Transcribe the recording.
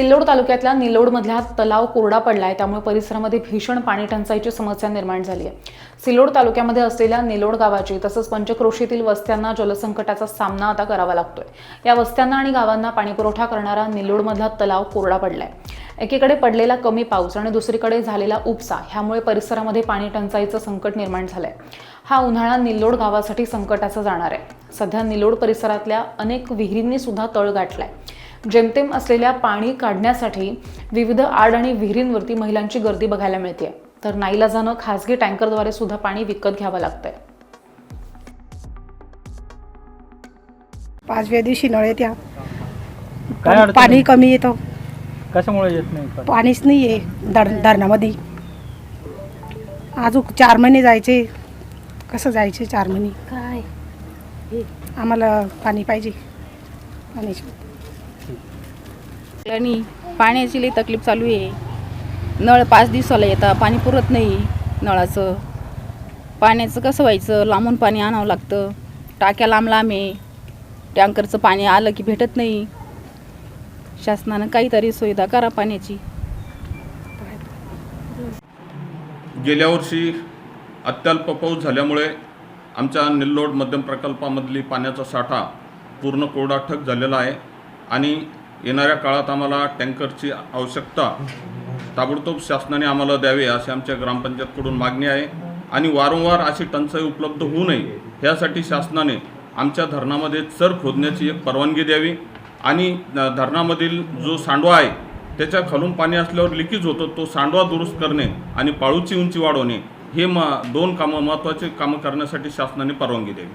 सिल्लोड तालुक्यातल्या निलोडमधला तलाव कोरडा पडलाय. त्यामुळे परिसरामध्ये भीषण पाणी टंचाईची समस्या निर्माण झाली आहे. सिल्लोड तालुक्यामध्ये असलेल्या निलोड गावाची तसंच पंचक्रोशीतील वस्त्यांना जलसंकटाचा सामना आता करावा लागतोय. या वस्त्यांना आणि गावांना पाणीपुरवठा करणारा निलोडमधला तलाव कोरडा पडलाय. एकीकडे पडलेला कमी पाऊस आणि दुसरीकडे झालेला उपसा ह्यामुळे परिसरामध्ये पाणी टंचाईचं संकट निर्माण झालंय. हा उन्हाळा निल्लोड गावासाठी संकटाचा जाणार आहे. सध्या निलोड परिसरातल्या अनेक विहिरींनी सुद्धा तळ गाठलाय. जेमतेम असलेल्या पाणी काढण्यासाठी विविध आड आणि विहिरींवरती महिलांची गर्दी बघायला मिळते. तर नाईलाजानं खासगी टँकरद्वारे सुद्धा पाणी विकत घ्यावं लागतंय. पाचव्या दिवशी नळ येत्या काय पण अडचण पाणी आहे? कमी येतं. कशामुळे येत नाही? पाणी? पाणीच नाही आहे धर धरणामध्ये. अजून चार महिने जायचे. कसं जायचे चार महिने? काय? आम्हाला पाणी पाहिजे. पाण्याची आणि पाण्याची लई तकलीफ चालू आहे. नळ पाच दिवसाला येतात पाणी पुरत नाही नळाचं. पाण्याचं कसं व्हायचं? लांबून पाणी आणावं लागतं. टाक्या लांब लांब आहे. टँकरचं पाणी आलं की भेटत नाही. शासनानं काहीतरी सुविधा करा पाण्याची. गेल्या वर्षी अत्यल्प पाऊस झाल्यामुळे आमच्या निल्लोड मध्यम प्रकल्पामधली पाण्याचा साठा पूर्ण कोरडाठक झालेला आहे. आणि येणाऱ्या काळात आम्हाला टँकरची आवश्यकता ताबडतोब शासनाने आम्हाला द्यावे अशी आमच्या ग्रामपंचायतकडून मागणी आहे. आणि वारंवार अशी टंचाई उपलब्ध होऊ नये यासाठी शासनाने आमच्या धरणामध्ये चर खोदण्याची एक परवानगी द्यावी. आणि धरणामधील जो सांडवा आहे त्याच्या खालून पाणी असल्यावर लिकेज होतो तो सांडवा दुरुस्त करणे आणि पाळूची उंची वाढवणे हे म दोन कामं महत्त्वाचे कामं करण्यासाठी शासनाने परवानगी द्यावी.